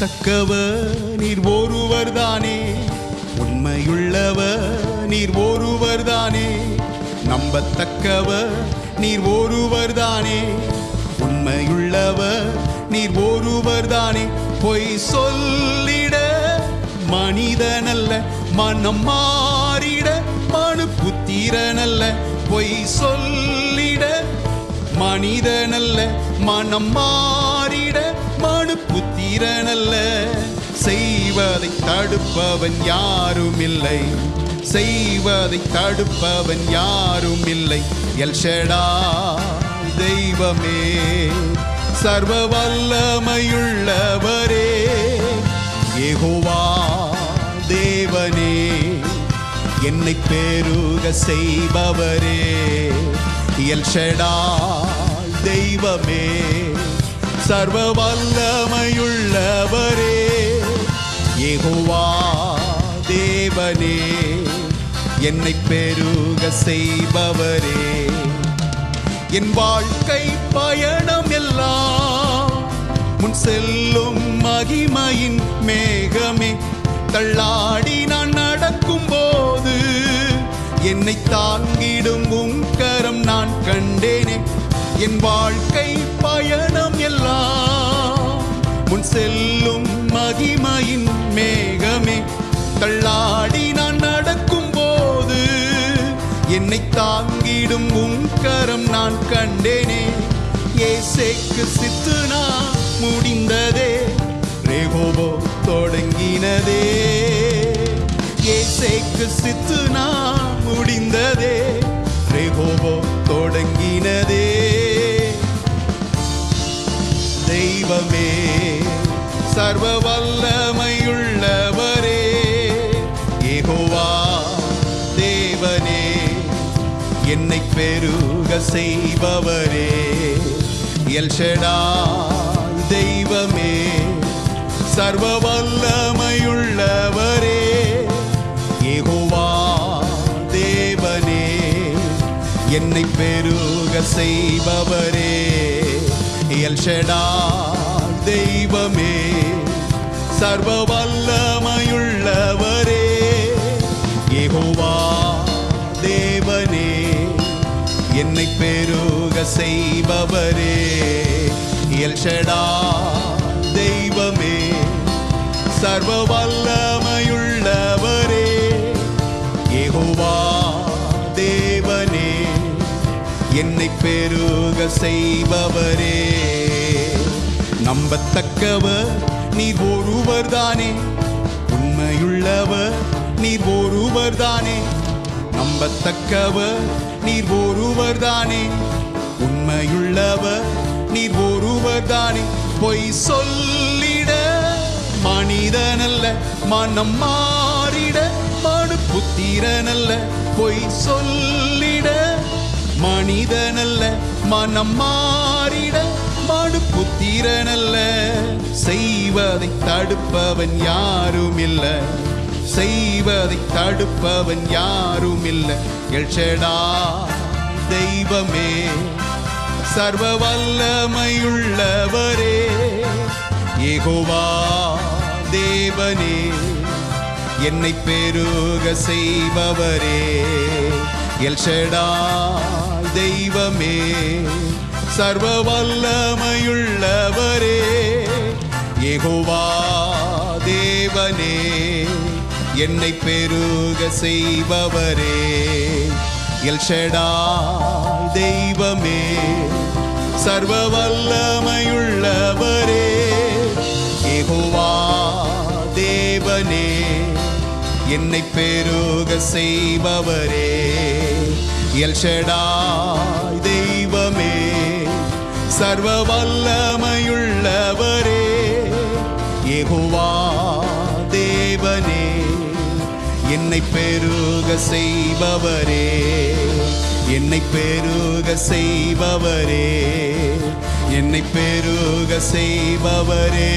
தக்கவர் நீர் ஒருவர் தானே உண்மையுள்ளவர் நீர் ஒருவர் தானே நம்பத்தக்கவர் நீர் ஒருவர் தானே உண்மையுள்ளவர் நீர் ஒருவர் தானே பொய் சொல்லிட மனிதனல்ல மனம் மாறிட மனு புத்திரனல்ல பொய் சொல்லிட மனிதனல்ல மனம் மாறி மனு புத்திரனல்ல செய்வதை தடுப்பவன் யாரும் இல்லை செய்வதை தடுப்பவன் யாரும் இல்லை எல்ஷடா தெய்வமே சர்வ வல்லமையுள்ளவரே ஏகோவா தேவனே என்னை பேருக செய்பவரே. எல்ஷடா தெய்வமே சர்வ வல்லமையுள்ளவரே. யெகோவா தேவனே என்னை பெருக செய்பவரே. என் வாழ்க்கை பயணம் எல்லாம் முன் செல்லும் மகிமையின் மேகமே. தள்ளாடி நான் நடக்கும் போது என்னை தாங்கிடும் உங்கரம் நான் கண்டேனே. என் வாழ்க்கை முன் செல்லும் மகிமையின் மேகமே. தள்ளாடி நான் நடக்கும் போது என்னை தாங்கிடும் உங்கரம் நான் கண்டேனே. ஏசேக்கு சித்துனா முடிந்ததே. ரேகோபோ தொடங்கினதே. ஏசேக்கு சித்து தெய்வமே சர்வ வல்லமையுள்ளவரே ஏகோவா தேவனே என்னை பெருக செய்பவரே. எல்ஷடா தெய்வமே சர்வ வல்லமையுள்ளவரே ஏகோவா தேவனே என்னை பெருக செய்பவரே. எல் எல்ஷடா தெய்வமே சர்வ வல்லமையுள்ளவரே யெகோவா தேவனே என்னை பெருக செய்பவரே. எல் எல்ஷடா தெய்வமே சர்வ வல்லமையுள்ளவரே பெருக செய்பவரே. நம்பத்தக்கவர் நீர் ஒருவர் தானே. உண்மையுள்ளவர் நீர் ஒருவர் தானே. நம்பத்தக்கவர் நீர் ஒருவர் தானே. உண்மையுள்ளவர் நீர் ஒருவர் தானே. பொய் சொல்லிட மனிதனல்ல மனம் மாறிட மனு புத்திரனல்ல. பொய் சொல்லிட மனிதனல்ல மனம் மாறிட மனு புத்திரனல்ல. செய்வதை தடுப்பவன் யாரும் இல்ல செய்வதை தடுப்பவன் யாரும் இல்ல எழ்ச்சடா தெய்வமே சர்வ வல்லமையுள்ளவரே ஏகோவா தேவனே என்னை பெருக செய்பவரே. எல்ஷடா தெய்வமே சர்வ வல்லமையுள்ளவரே ஏகோவா தேவனே என்னை பெருக செய்பவரே. எல்ஷடா தெய்வமே சர்வ வல்லமையுள்ளவரே ஏகோவா தேவனே என்னை பெருக செய்பவரே. எல்ஷடா தெய்வமே சர்வ வல்லமையுள்ளவரே ஏகுவா தேவனே என்னை பெருக செய்பவரே என்னை பெருக செய்பவரே என்னை பெருக செய்பவரே.